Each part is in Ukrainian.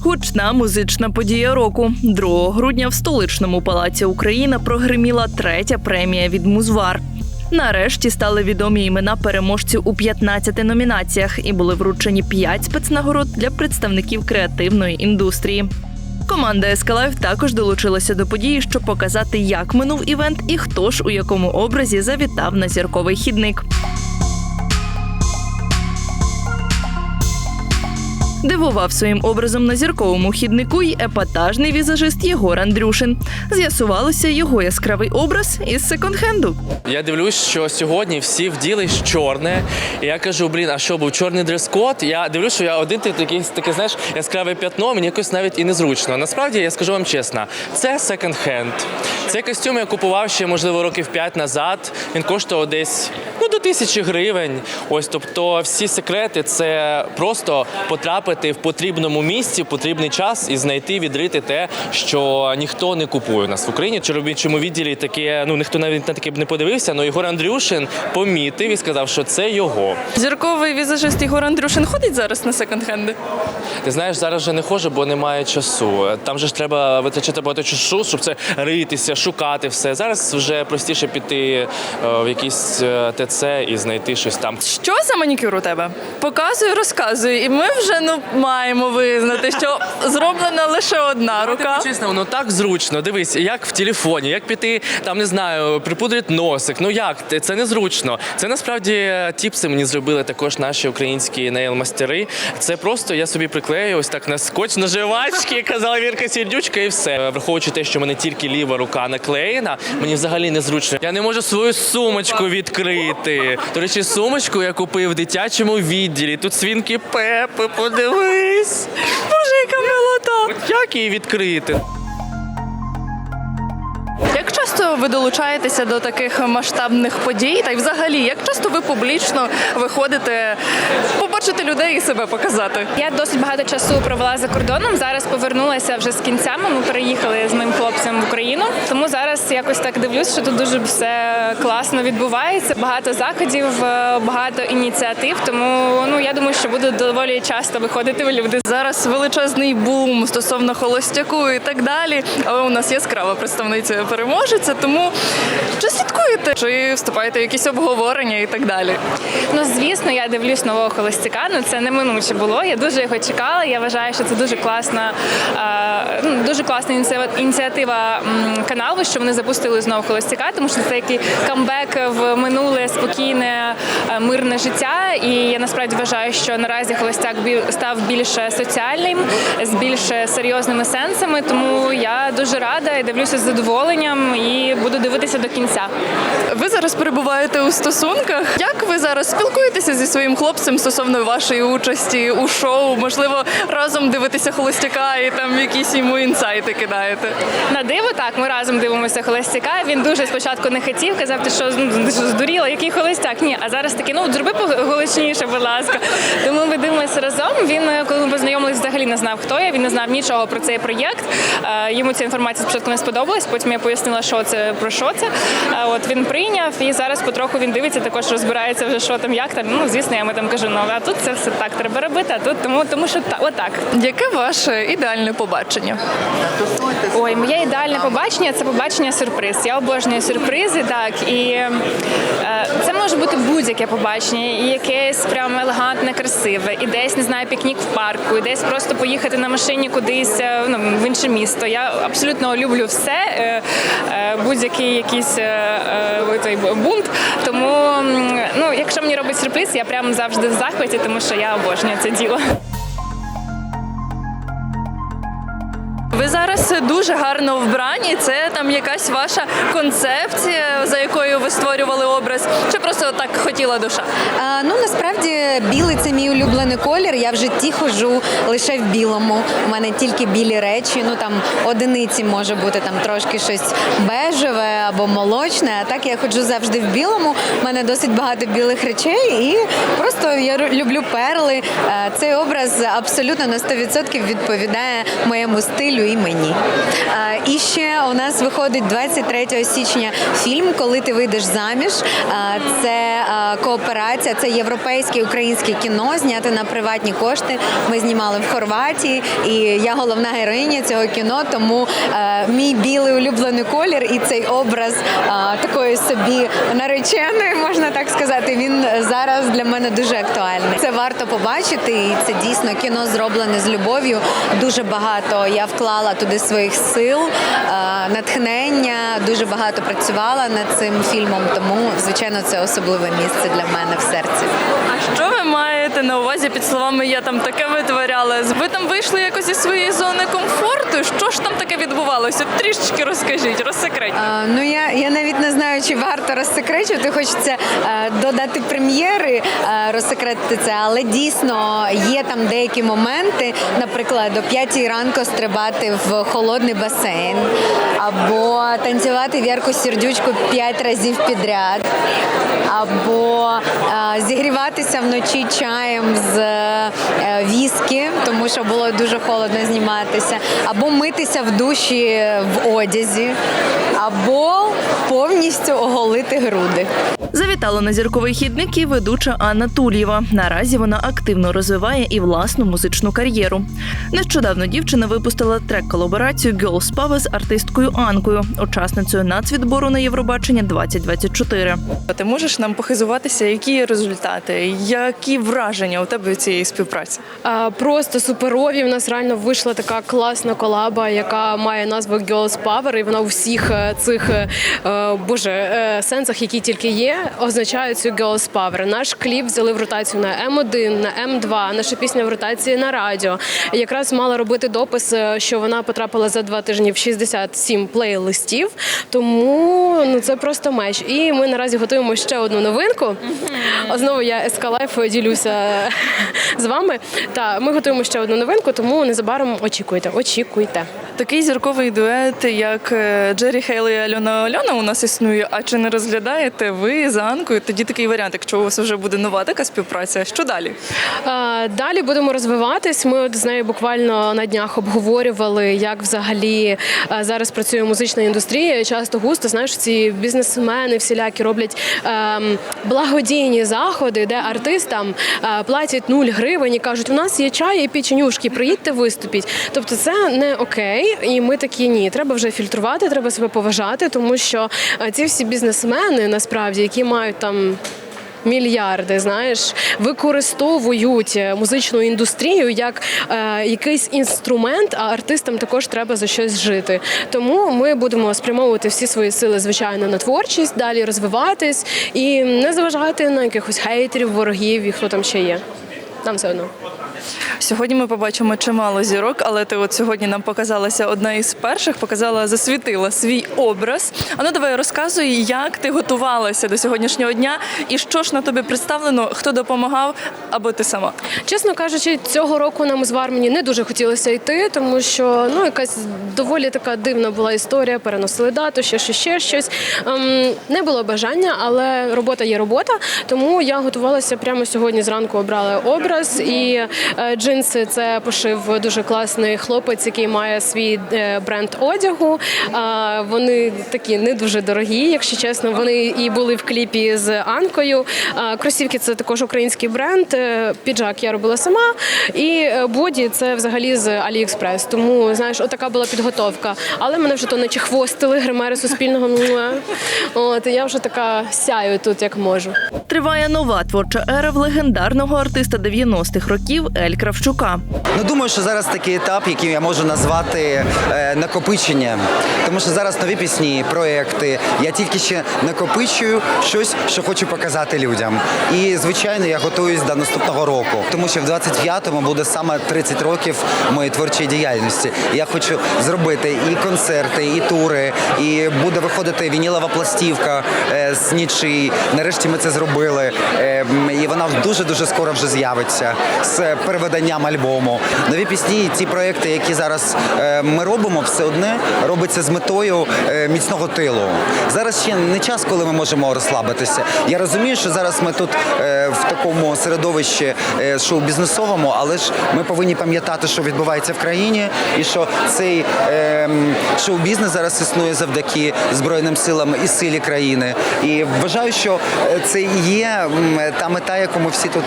Гучна музична подія року. 2 грудня в столичному палаці Україна прогриміла третя премія від Музвар. Нарешті стали відомі імена переможців у 15 номінаціях і були вручені 5 спецнагород для представників креативної індустрії. Команда Ескалайф також долучилася до події, щоб показати, як минув івент і хто ж у якому образі завітав на зірковий хідник. Дивував своїм образом на зірковому хіднику й епатажний візажист Єгор Андрюшин. З'ясувалося його яскравий образ із секонд-хенду. Я дивлюсь, що сьогодні всі вділись чорне. І я кажу, блін, а що був чорний дрес-код? Я дивлюсь, що я один такий, таке, знаєш, яскраве п'ятно, мені якось навіть і незручно. Насправді я скажу вам чесно, це секонд-хенд. Цей костюм я купував ще, можливо, років 5 назад. Він коштував десь ну, до тисячі гривень. Ось, тобто, всі секрети це просто потрапити в потрібному місці, в потрібний час і знайти, відрити те, що ніхто не купує у нас в Україні. Чи робітчому відділі таке, ну ніхто навіть на таке б не подивився. але Ігор Андрюшин помітив і сказав, що це його. Зірковий візажист Єгор Андрюшин ходить зараз на секонд-хенди. Ти знаєш, зараз вже не ходжу, бо немає часу. Там же ж треба витрачати багато часу, щоб це ритися, шукати все. Зараз вже простіше піти е, в якийсь е, ТЦ і знайти щось там. Що за манікюр у тебе? Показую, розказую, і ми вже ну маємо визнати, що зроблена лише одна рука. Чесно, воно так зручно. Дивись, як в телефоні, як піти там, не знаю, припудрити носик. Ну як це незручно. Це насправді тіпси мені зробили також наші українські нейл-мастери. Це просто я собі приклею ось так на скотч на жвачки, казала Вірка Сердючка, і все. Враховуючи те, що в мене тільки ліва рука наклеєна, мені взагалі незручно. Я не можу свою сумочку відкрити. До речі, сумочку я купив в дитячому відділі. Тут свінки Пепи, подивись. Боже, яка милота! От як її відкрити? Ви долучаєтеся до таких масштабних подій? Та й взагалі, як часто ви публічно виходите побачити людей і себе показати? Я досить багато часу провела за кордоном. Зараз повернулася вже з кінцями. Ми переїхали з моїм хлопцем в Україну. Тому зараз якось так дивлюсь, що тут дуже все класно відбувається. Багато заходів, е, багато ініціатив. Тому ну я думаю, що буду доволі часто виходити в люди. Зараз величезний бум стосовно холостяку і так далі. Але у нас яскрава представниця переможеця. Тому чи слідкуєте, чи вступаєте в якісь обговорення і так далі? Ну звісно, я дивлюсь нового холостяка. Ну це неминуче було. Я дуже його чекала. Я вважаю, що це дуже класна, е, ну, дуже класна ініціатива- каналу, що вони запустили знову холостяка, тому що це такий камбек в минуле спокійне, е, мирне життя. І я насправді вважаю, що наразі холостяк став більш соціальним, з більш серйозними сенсами. Тому я дуже рада і дивлюся з задоволенням і буду дивитися до кінця. Ви зараз перебуваєте у стосунках. Як ви зараз спілкуєтеся зі своїм хлопцем стосовно вашої участі у шоу? Можливо, разом дивитеся холостяка і там якісь йому інсайти кидаєте? На диво так, ми разом дивимося холостяка. Він дуже спочатку не хотів, казав, ти що здуріла, який холостяк? Ні, а зараз такий, ну зроби голосніше, будь ласка. Тому ми дивимося разом. Він, е, коли ми познайомилися, взагалі не знав, хто я. Він не знав нічого про цей проєкт. Е, Йому ця інформація спочатку не сподобалась. Потім я пояснила, що це про що це. От він прийняв, і зараз потроху він дивиться, також розбирається вже, що там, як там. Ну звісно, я йому там кажу, ну а тут це все так треба робити. А тут тому, тому що та отак. Яке ваше ідеальне побачення? Ой, моє ідеальне побачення це побачення сюрприз. Я обожнюю сюрпризи, так і е, це може бути будь-яке побачення, і якесь прям елегантне, красиве, і десь не знаю, пікнік в парку, і десь просто поїхати на машині кудись е, ну, в інше місто. Я абсолютно люблю все, е, е, будь-який якийсь той бунт. Тому ну, якщо мені робить сюрприз, я прям завжди в захваті, тому що я обожнюю це діло. Зараз дуже гарно вбрані. Це там якась ваша концепція, за якою ви створювали образ, чи просто так хотіла душа? А, ну насправді білий це мій улюблений колір. Я в житті ходжу лише в білому. У мене тільки білі речі. Ну там одиниці може бути там трошки щось бежеве або молочне. А так я ходжу завжди в білому. У мене досить багато білих речей, і просто я люблю перли. Е, Цей образ абсолютно на 100% відповідає моєму стилю і мені. Е, І ще у нас виходить 23 січня фільм Коли ти вийдеш заміж. Це кооперація, це європейське українське кіно, зняте на приватні кошти. Ми знімали в Хорватії, і я головна героїня цього кіно. Тому мій білий улюблений колір і цей образ такої собі нареченої, можна так сказати, він зараз для мене дуже актуальний. Це варто побачити, і це дійсно кіно зроблене з любов'ю. Дуже багато я вклала туди своїх сил, е, натхнення. Дуже багато працювала над цим фільмом. Тому, звичайно, це особливе місце для мене в серці. А що ви маєте на увазі під словами я там таке витворяла? Ви там вийшли якось зі своєї зони комфорту? Що ж там таке відбувалося? Трішечки розкажіть, розсекреть. Ну я, я навіть не знаю, чи варто розсекречувати. Хочеться е, додати прем'єри, е, розсекретити це, але дійсно є там деякі моменти, наприклад, о 5 ранку стрибати в холодний басейн, або танцювати вірку сердючку 5 разів підряд, або е, зігріватися вночі чаєм з е, віскі, тому що було дуже холодно зніматися, або митися в душі в одязі, або повністю оголити груди. Завітала на зірковий хідник і ведуча Анна Тулєва. Наразі вона активно розвиває і власну музичну кар'єру. Нещодавно дівчина випустила трек-колаборацію Girls Power з артисткою Анкою, учасницею нацвідбору на Євробачення 2024. Ти можеш нам похизуватися, які результати, які враження у тебе від цієї співпраці? А, Просто суперові. В нас реально вийшла така класна колаба, яка має назву Girls Power, і вона у всіх е, цих е, е, боже сенсах, які тільки є, означає цю Girls Power. Наш кліп взяли в ротацію на М1, на М2, наша пісня в ротації на радіо. Якраз мала робити допис, що вона потрапила за два тижні в 67 плейлистів. Тому ну це просто меч. І ми наразі готуємо ще одну новинку. Знову я Ескалайф ділюся з вами. Та ми готуємо ще одну новинку, тому незабаром очікуйте. Очікуйте. Такий зірковий дует, як е, Джері Хейл і Альона Альона, у нас існує. А чи не розглядаєте ви за Анкою? Тоді такий варіант, якщо у вас вже буде нова така співпраця, що далі? А, Далі будемо розвиватись. Ми от з нею буквально на днях обговорювали, як взагалі зараз працює музична індустрія. Часто густо знаєш, ці бізнесмени всілякі роблять ем, благодійні заходи, де артистам е, платять 0 гривень і кажуть, у нас є чай і печенюшки, приїдьте виступіть. Тобто це не окей, і ми такі ні. Треба вже фільтрувати, треба себе поважати, тому що е, ці всі бізнесмени насправді, які мають там мільярди, знаєш, використовують е, музичну індустрію як е, якийсь інструмент, а артистам також треба за щось жити. Тому ми будемо спрямовувати всі свої сили, звичайно, на творчість, далі розвиватись і не зважати на якихось хейтерів, ворогів і хто там ще є. Нам все одно. Сьогодні ми побачимо чимало зірок, але ти от сьогодні нам показалася одна із перших, показала, засвітила свій образ. А ну давай розказуй, як ти готувалася до сьогоднішнього дня і що ж на тобі представлено, хто допомагав або ти сама. Чесно кажучи, цього року нам з мені не дуже хотілося йти, тому що ну якась доволі така дивна була історія. Переносили дату, ще щось, ще щось. Ем, не було бажання, але робота є робота. Тому я готувалася прямо сьогодні. Зранку обрала образ і джинси. Це пошив дуже класний хлопець, який має свій е, бренд одягу. А, вони такі не дуже дорогі, якщо чесно. Вони і були в кліпі з Анкою. Кросівки це також український бренд. Е, Піджак я робила сама. І е, боді це взагалі з AliExpress. Тому знаєш, отака була підготовка. Але мене вже то наче хвостили гримери суспільного. От я вже така сяю тут, як можу. Триває нова творча ера в легендарного артиста 90-х років Ель Кравчука. Ну думаю, що зараз такий етап, який я можу назвати е, накопичення. Тому що зараз нові пісні, проекти. Я тільки ще накопичую щось, що хочу показати людям. І звичайно, я готуюсь до наступного року, тому що в 25-му буде саме 30 років моєї творчої діяльності. Я хочу зробити і концерти, і тури, і буде виходити вінілова пластівка е, з нічий. Нарешті ми це зробили. Е, і вона дуже дуже скоро вже з'явиться. з переведенням альбому. Нові пісні, і ті проекти, які зараз е, ми робимо, все одне робиться з метою е, міцного тилу. Зараз ще не час, коли ми можемо розслабитися. Я розумію, що зараз ми тут е, в такому середовищі шоу-бізнесовому, але ж ми повинні пам'ятати, що відбувається в країні, і що цей е, шоу-бізнес зараз існує завдяки Збройним силам і силі країни. І вважаю, що це і є та мета, яку ми всі тут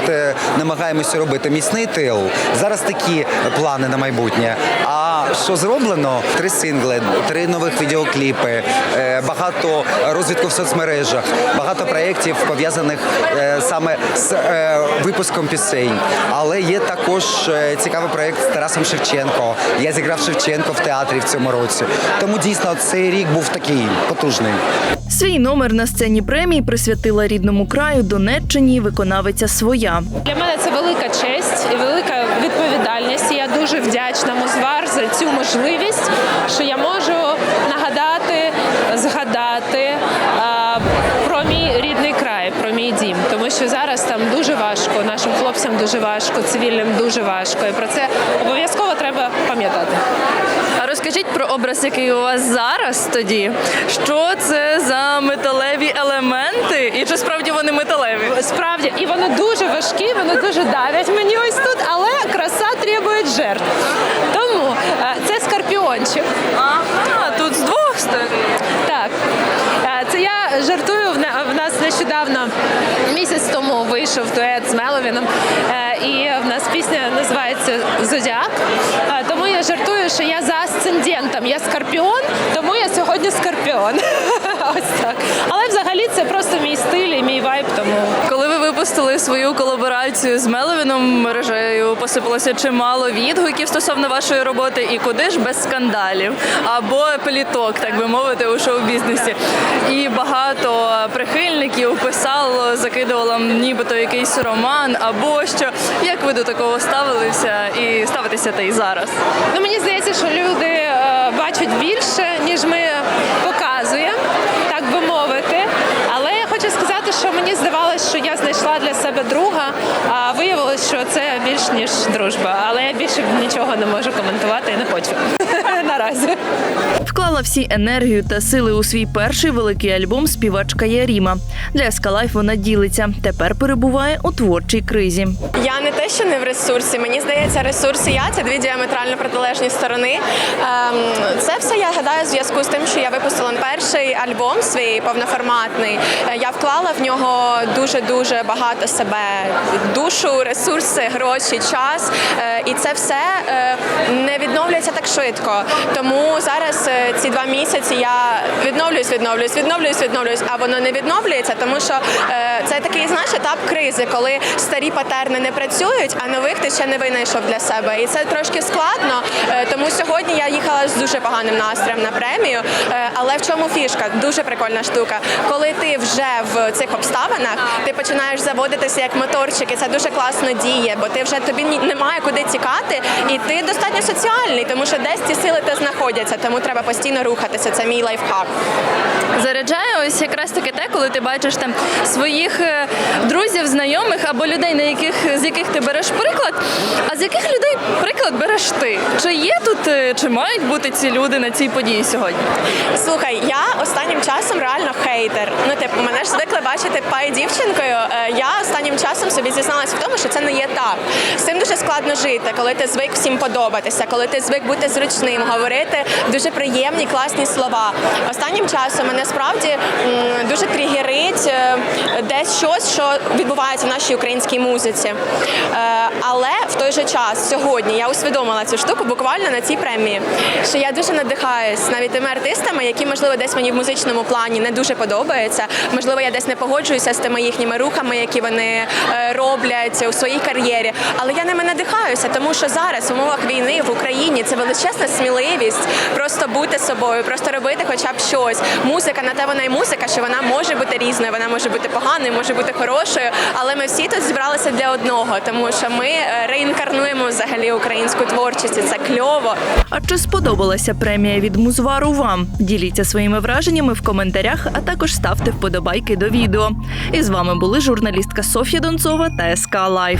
намагаємося робити. Міцний тил. Зараз такі плани на майбутнє. А що зроблено? Три сингли, три нових відеокліпи, е, багато розвитку в соцмережах, багато проєктів пов'язаних е, саме з е, випуском пісень. Але є також цікавий проєкт з Тарасом Шевченко. Я зіграв Шевченко в театрі в цьому році. Тому дійсно цей рік був такий потужний. Свій номер на сцені премії присвятила рідному краю Донеччині виконавиця своя. Для мене це велика честь і велика відповідальність. Я дуже вдячна Музвар за цю можливість, що я можу нагадати, згадати про мій рідний край, про мій дім. Тому що зараз там дуже важко, нашим хлопцям дуже важко, цивільним дуже важко. І про це обов'язково треба пам'ятати. Розкажіть про образ, який у вас зараз тоді. Що це за металеві елементи? І чи справді вони металеві? Справді, і вони дуже важкі, вони дуже давлять мені ось тут, але краса требує жертв. Тому е, це скорпіончик. Ага, тут з двох сторін. Так, Е, це я жартую. В нас нещодавно місяць тому вийшов дует з Меловіном, Е, і в нас пісня називається Зодіак. Тому я жартую, що я за асцендентом. Я скорпіон, тому я скорпіон. Ось так. Але взагалі це просто мій стиль і мій вайб. Тому Коли ви випустили свою колаборацію з Меловіном, мережею посипалося чимало відгуків стосовно вашої роботи, і куди ж без скандалів або пліток, так би мовити, у шоу-бізнесі. І багато прихильників писало, закидувало нібито якийсь роман або що. Як ви до такого ставилися і ставитеся та й зараз? Ну, мені здається, що люди е, бачать більше, ніж ми показуємо, так би мовити. Але я хочу сказати, що мені здавалось, що я знайшла для себе друга, а виявилось, що це більш ніж дружба. Але я більше нічого не можу коментувати і не хочу наразі. Вклала всі енергію та сили у свій перший великий альбом співачка Яріма. Для Ескалайф вона ділиться. Тепер перебуває у творчій кризі. Я не те, що не в ресурсі. Мені здається, ресурс і я це дві діаметрально протилежні сторони. Ем, Це все я гадаю в зв'язку з тим, що я випустила перший альбом свій повноформатний. Е, Я вклала в нього дуже дуже багато себе душу, ресурси, гроші, час. Е, І це все е, не відновлюється так швидко. Тому зараз е, ці два місяці я відновлююсь, відновлююсь, відновлююсь, відновлююсь, а воно не відновлюється, тому що е, це такий знаєш, етап кризи, коли старі патерни не працюють, а нових ти ще не винайшов для себе. І це трошки складно. Е, тому сьогодні я їхала з дуже поганим настроєм на премію. Але в чому фішка? Дуже прикольна штука. Коли ти вже в цих обставинах, ти починаєш заводитися як моторчик, і це дуже класно діє, бо ти вже тобі немає куди тікати, і ти достатньо соціальний, тому що десь ці сили те знаходяться, тому треба постійно рухатися. Це мій лайфхак. Заряджає ось якраз таки те, коли ти бачиш там своїх е, друзів, знайомих або людей, на яких з яких ти береш приклад. А з яких людей приклад береш ти? Чи є тут, е, чи мають бути ці люди на цій події сьогодні? Слухай, я останнім часом реально хейтер. Ну, типу, мене ж звикли бачити пай дівчинкою. Е, Я останнім часом собі зізналася в тому, що це не є так. З цим дуже складно жити, коли ти звик всім подобатися, коли ти звик бути зручним, говорити дуже приємні, класні слова. Останнім часом мене справді дуже тригерить е, десь щось, що відбувається в нашій українській музиці. Е, Але в той же час сьогодні я усвідомила цю штуку буквально на цій премії, що я дуже надихаюсь навіть тими артистами, які можливо десь мені в музичному плані не дуже подобаються. Можливо, я десь не погоджуюся з тими їхніми рухами, які вони е, роблять у своїй кар'єрі. Але я ними надихаюся, тому що зараз в умовах війни в Україні це величезна сміливість просто бути собою, просто робити хоча б щось. Музика на те вона і музика, що вона може бути різною, вона може бути поганою, може бути хорошою. Але ми всі тут зібралися для одного, тому що ми е, реінкарнуємо взагалі українську творчість. і Це кльово. А чи сподобалася премія від Музвару вам? Діліться своїми враженнями в коментарях, а також ставте вподобайки до відео. І з вами були журналістка Софія Донцова та СК Лайф.